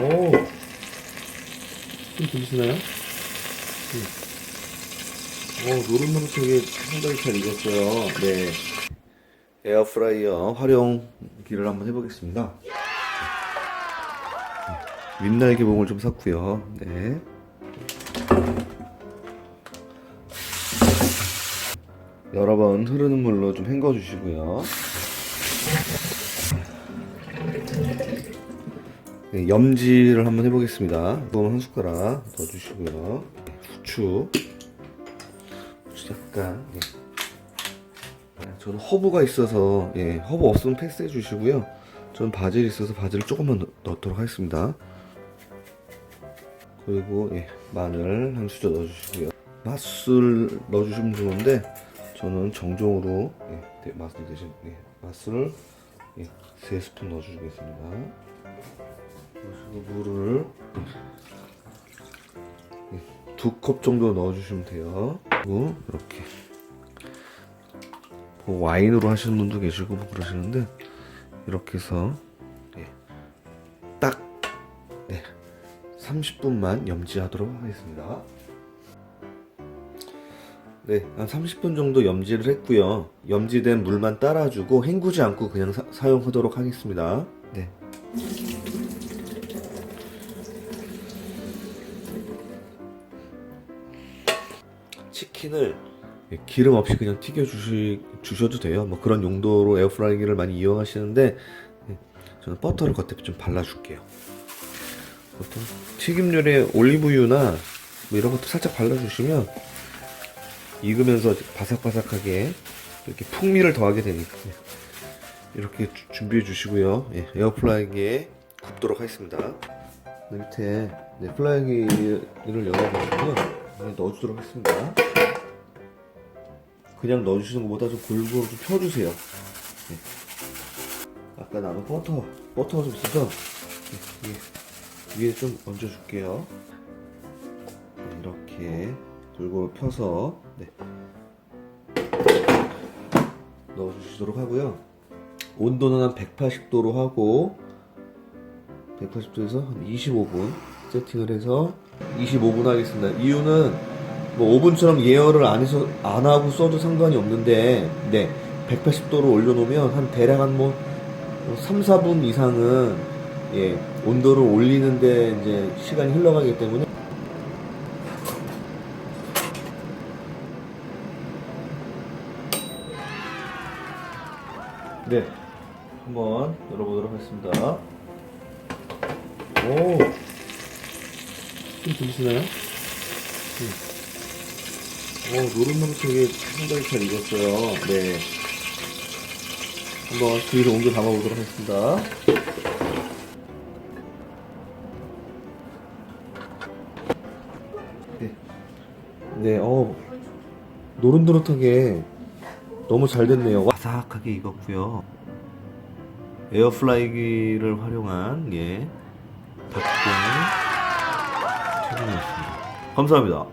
오. 좀 들리시나요? 음. 오, 노릇노릇하게 상당히 잘 익었어요. 네. 에어프라이어 활용기를 한번 해보겠습니다. 윗날개봉을 좀 샀고요. 네. 여러 번 흐르는 물로 좀 헹궈 주시고요. 네, 염지를 한번 해보겠습니다. 이거 한 숟가락 넣어주시고요. 후추. 후추 약간. 예. 네, 저는 허브가 있어서 예, 허브 없으면 패스해 주시고요. 저는 바질이 있어서 바질을 조금만 넣, 넣도록 하겠습니다. 그리고 예, 마늘 한 수저 넣어주시고요. 맛술 넣어주시면 좋은데 저는 정종으로 예, 대- 맛술 대신 예, 맛술 예, 세 스푼 넣어주겠습니다. 물을 두 컵 정도 넣어주시면 돼요. 그리고 이렇게 뭐 와인으로 하시는 분도 계시고 뭐 그러시는데 이렇게 해서 예, 딱 네, 30분만 염지하도록 하겠습니다. 네, 한 30분 정도 염지를 했고요. 염지된 물만 따라주고 헹구지 않고 그냥 사, 사용하도록 하겠습니다. 네. 치킨을 기름 없이 그냥 튀겨 주시, 주셔도 돼요. 뭐 그런 용도로 에어프라이기를 많이 이용하시는데 예, 저는 버터를 겉에 좀 발라줄게요. 보통 튀김류에 올리브유나 뭐 이런 것도 살짝 발라주시면 익으면서 바삭바삭하게 이렇게 풍미를 더하게 되니까 이렇게 주- 준비해 주시고요. 예, 에어프라이기에 굽도록 하겠습니다. 그 밑에 네, 플라이기를 네, 넣어주도록 하겠습니다. 그냥 넣어주시는 것보다 좀 골고루 좀 펴주세요. 네. 아까 나눈 버터, 버터가 좀 있어서 네, 위에, 위에 좀 얹어줄게요. 네, 이렇게 골고루 펴서 네. 넣어주시도록 하고요. 온도는 한 180도로 하고 180도에서 한 25분 세팅을 해서 25분 하겠습니다. 이유는 뭐 오븐처럼 예열을 안 해서 안 하고 써도 상관이 없는데 네 180도로 올려놓으면 한 대략 한 뭐 3, 4분 이상은 예 온도를 올리는데 이제 시간이 흘러가기 때문에 네 한번 열어보도록 하겠습니다. 오, 좀 들리시나요? 음. 오, 노릇노릇하게 상당히 잘 익었어요. 네. 한번 그 위로 옮겨 담아보도록 하겠습니다. 네. 네, 어, 노릇노릇하게 너무 잘 됐네요. 바삭하게 익었고요. 에어플라이기를 활용한 예 닭봉 튀김이었습니다. 감사합니다.